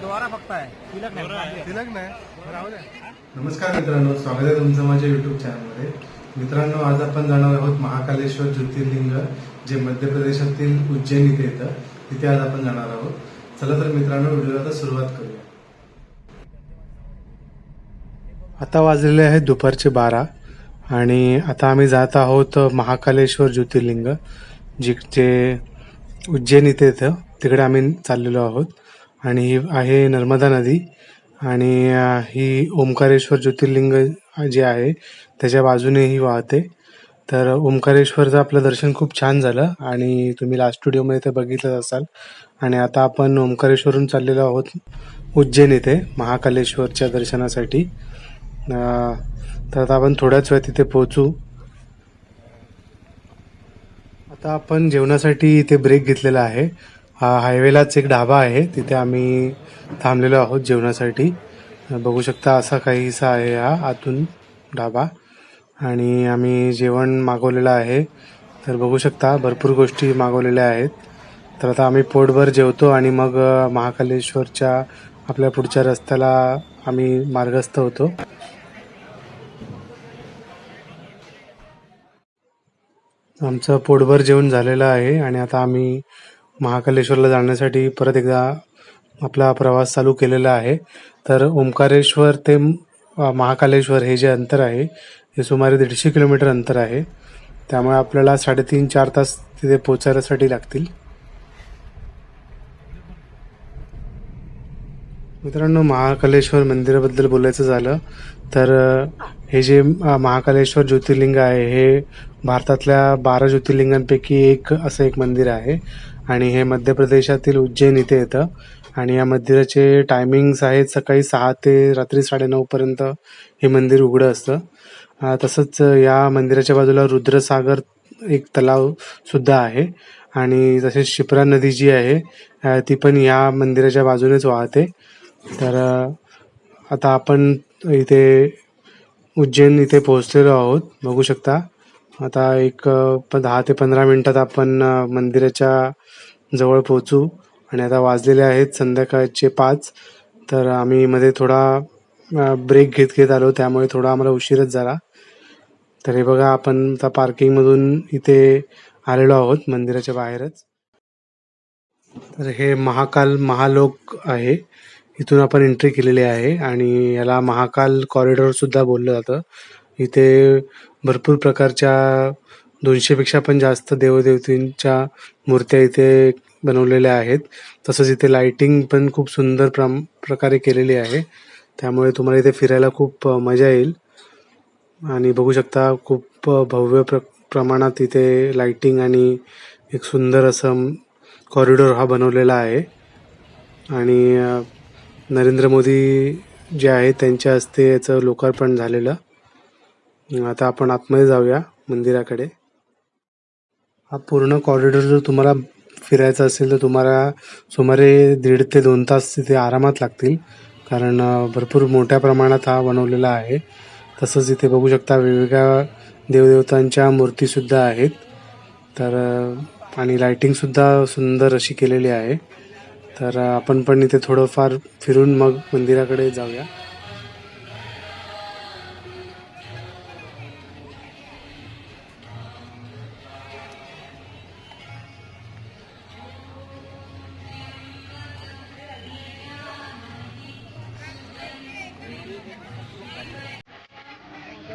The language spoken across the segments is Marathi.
द्वारा फक्त आहे. तिलक नाही. तिलक नाही. राहू द्या नमस्कार मित्रांनो स्वागत आहे तुमचं माझ्या युट्यूब चॅनलमध्ये मित्रांनो आज आपण जाणार आहोत महाकालेश्वर ज्योतिर्लिंग जे मध्य प्रदेशातील उज्जैन इथे येतं. तिथे आज आपण जाणार आहोत. चला तर मित्रांनो व्हिडिओला आता सुरुवात करूया. आता वाजलेले आहेत दुपारचे बारा आणि आता आम्ही जात आहोत महाकालेश्वर ज्योतिर्लिंग जे जे उज्जैन इथे येतं. तिकडे आम्ही चाललेलो आहोत. आणि ही आहे नर्मदा नदी. आणि ही ओंकारेश्वर ज्योतिर्लिंग जे आहे त्याच्या बाजूने ही वाहते. तर ओंकारेश्वरचं आपलं दर्शन खूप छान झालं. आणि तुम्ही लास्ट व्हिडिओमध्ये ते बघितलंच असाल. आणि आता आपण ओंकारेश्वरून चाललेलो आहोत उज्जैन इथे महाकालेश्वरच्या दर्शनासाठी. तर आता आपण थोड्याच वेळ तिथे पोहोचू. आता आपण जेवणासाठी इथे ब्रेक घेतलेला आहे. हा हायवेलाच एक ढाबा आहे. तिथे आम्ही थांबलेलो आहोत जेवणासाठी. बघू शकता असा काहीसा आहे हा आतून ढाबा. आणि आम्ही जेवण मागवलेलं आहे. तर बघू शकता भरपूर गोष्टी मागवलेल्या आहेत. तर आता आम्ही पोटभर जेवतो आणि मग महाकालेश्वरच्या आपल्या पुढच्या रस्त्याला आम्ही मार्गस्थ होतो. आमचं पोटभर जेवण झालेलं आहे आणि आता आम्ही महाकालेश्वरला जाण्यासाठी परत एकदा आपला प्रवास चालू केलेला आहे. तर ओंकारेश्वर ते महाकालेश्वर हे जे अंतर आहे हे सुमारे दीडशे किलोमीटर अंतर आहे. त्यामुळे आपल्याला साडेतीन चार तास तिथे पोचायसाठी लागतील. मित्रांनो महाकालेश्वर मंदिराबद्दल बोलायचं झालं तर हे जे महाकालेश्वर ज्योतिर्लिंग आहे हे भारतातल्या बारा ज्योतिर्लिंगांपैकी एक असं एक मंदिर आहे. आणि हे मध्य प्रदेशातील उज्जैन इथे येतं. आणि या मंदिराचे टायमिंग्स आहेत सकाळी सहा ते रात्री साडेनऊपर्यंत हे मंदिर उघडं असतं. तसंच या मंदिराच्या बाजूला रुद्रसागर एक तलाव सुद्धा आहे. आणि तसेच शिप्रा नदी जी आहे ती पण या मंदिराच्या बाजूनेच वाहते. तर आता आपण इथे उज्जैन इथे पोहोचलेलो आहोत. बघू शकता. आता एक प- दहा ते पंधरा मिनटात आपण मंदिराच्या जवळ पोहोचू. आणि आता वाजलेले आहेत संध्याकाळचे पाच. तर आम्ही मध्ये थोडा ब्रेक घेत घेत आलो. त्यामुळे थोडा आम्हाला उशीरच झाला. तर हे बघा आपण आता पार्किंगमधून इथे आलेलो आहोत मंदिराच्या बाहेरच. तर हे महाकाल महालोक आहे. इथून आपण एंट्री केलेली आहे आणि याला महाकाल कॉरिडॉर सुद्धा बोललं जातं. इथे भरपूर प्रकारच्या दोनशेपेक्षा पण जास्त देवदेवतींच्या मूर्त्या इथे बनवलेल्या आहेत. तसंच इथे लाइटिंग पण खूप सुंदर प्रम प्रकारे केलेली आहे. त्यामुळे तुम्हाला इथे फिरायला खूप मजा येईल. आणि बघू शकता खूप भव्य प्र प्रमाणात इथे लाइटिंग आणि एक सुंदर असं कॉरिडॉर हा बनवलेला आहे. आणि नरेंद्र मोदी जे आहेत त्यांच्या हस्ते याचं लोकार्पण झालेलं. आता आपण आतमध्ये जाऊया मंदिराकडे. हा पूर्ण कॉरिडॉर जर तुम्हाला फिरायचा असेल तर तुम्हाला सुमारे दीड ते दोन तास तिथे आरामात लागतील. कारण भरपूर मोठ्या प्रमाणात हा बनवलेला आहे. तसंच इथे बघू शकता वेगवेगळ्या देवदेवतांच्या मूर्तीसुद्धा आहेत. तर आणि लाइटिंगसुद्धा सुंदर अशी केलेली आहे. तर आपण पण इथे थोडंफार फिरून मग मंदिराकडे जाऊया.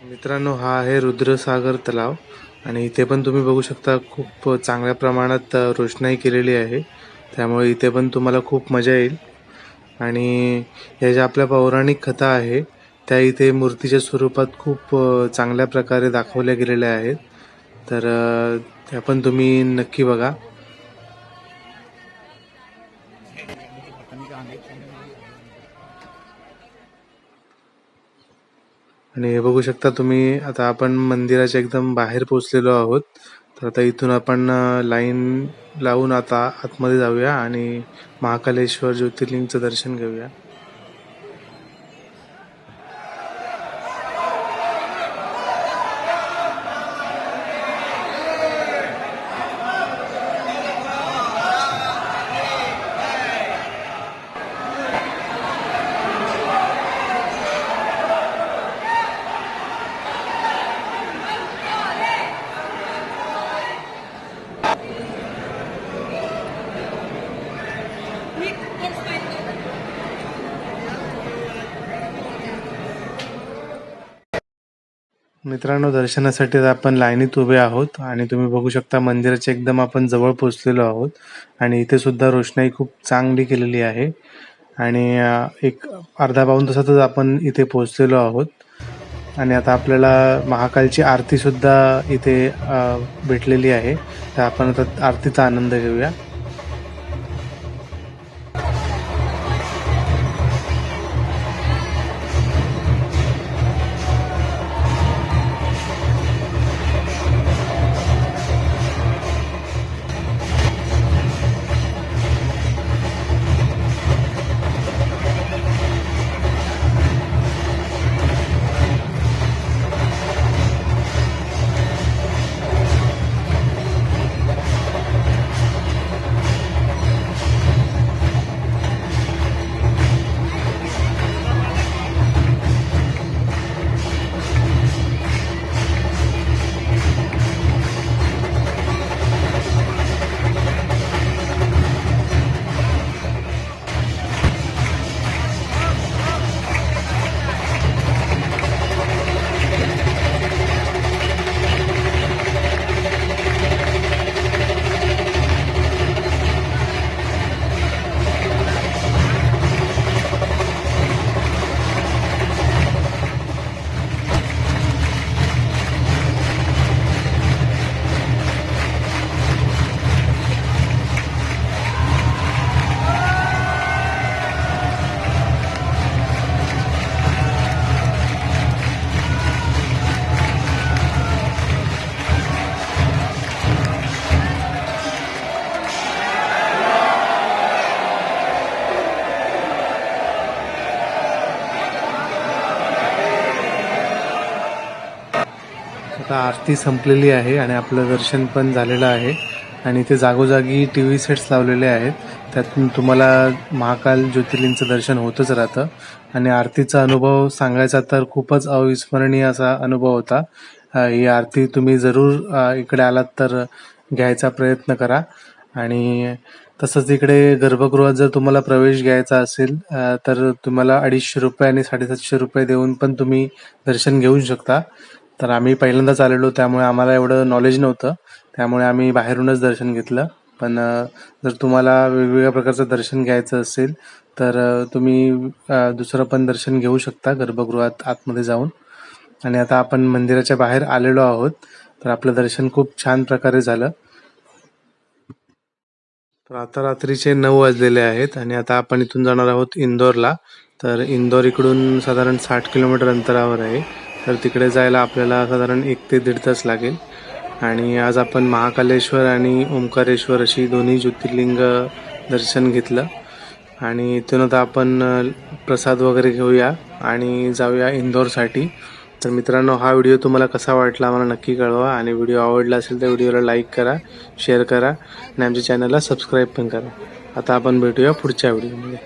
मित्रांनो हा आहे रुद्रसागर तलाव आणि इथे पण तुम्ही बघू शकता खूप चांगल्या प्रमाणात रोषणाई केलेली आहे. त्यामुळे इथे पण तुम्हाला खूप मजा येईल. आणि या ज्या आपल्या पौराणिक कथा आहे त्या इथे मूर्तीच्या स्वरूपात खूप चांगल्या प्रकारे दाखवल्या गेलेल्या आहेत. तर त्या पण तुम्ही नक्की बघा. आणि हे बघू शकता तुम्ही आता आपण मंदिराच्या एकदम बाहेर पोहोचलेलो आहोत. तर आता इथून आपण लाईन लावून आता आतमध्ये जाऊया आणि महाकालेश्वर ज्योतिर्लिंगचं दर्शन घेऊया. मित्रांनो दर्शनासाठी आपण लाईनीत उभे आहोत आणि तुम्ही बघू शकता मंदिराच्या एकदम आपण जवळ पोचलेलो आहोत आणि इथे सुद्धा रोषणाई खूप चांगली केलेली आहे. आणि एक अर्धा पाऊण तासातच आपण इथे पोचलेलो आहोत. आणि आता आपल्याला महाकालची आरती सुद्धा इथे भेटलेली आहे. तर आपण आता आरतीचा आनंद घेऊया. आता आरती संपलेली आहे आणि आपलं दर्शन पण झालेलं आहे. आणि इथे जागोजागी टी व्ही सेट्स लावलेले आहेत. त्यातून तुम्हाला महाकाल ज्योतिर्लिंगचं दर्शन होतच राहतं. आणि आरतीचा अनुभव सांगायचा तर खूपच अविस्मरणीय असा अनुभव होता. ही आरती तुम्ही जरूर इकडे आलात तर घ्यायचा प्रयत्न करा. आणि तसंच इकडे गर्भगृहात जर तुम्हाला प्रवेश घ्यायचा असेल तर तुम्हाला अडीचशे रुपये आणि साडेसातशे रुपये देऊन पण तुम्ही दर्शन घेऊ शकता. तर आम्ही पहिल्यांदाच आलेलो त्यामुळे आम्हाला एवढं नॉलेज नव्हतं. त्यामुळे आम्ही बाहेरूनच दर्शन घेतलं. पण जर तुम्हाला वेगवेगळ्या प्रकारचं दर्शन घ्यायचं असेल तर तुम्ही दुसरं पण दर्शन घेऊ शकता गर्भगृहात आतमध्ये जाऊन. आणि आता आपण मंदिराच्या बाहेर आलेलो आहोत तर आपलं दर्शन खूप छान प्रकारे झालं. तर आता रात्रीचे नऊ वाजलेले आहेत आणि आता आपण इथून जाणार आहोत इंदोरला. तर इंदोर इकडून साधारण साठ किलोमीटर अंतरावर आहे. तर तिकडे जायला आपल्याला साधारण एक ते दीड तास लागेल. आणि आज आपण महाकालेश्वर आणि ओंकारेश्वर अशी दोन्ही ज्योतिर्लिंग दर्शन घेतलं. आणि इथून आता आपण प्रसाद वगैरे घेऊया आणि जाऊया इंदोरसाठी. तर मित्रांनो हा व्हिडिओ तुम्हाला कसा वाटला मला नक्की कळवा. आणि व्हिडिओ आवडला असेल तर व्हिडिओला लाईक करा शेअर करा आणि आमच्या चॅनलला सबस्क्राईब पण करा. आता आपण भेटूया पुढच्या व्हिडिओमध्ये.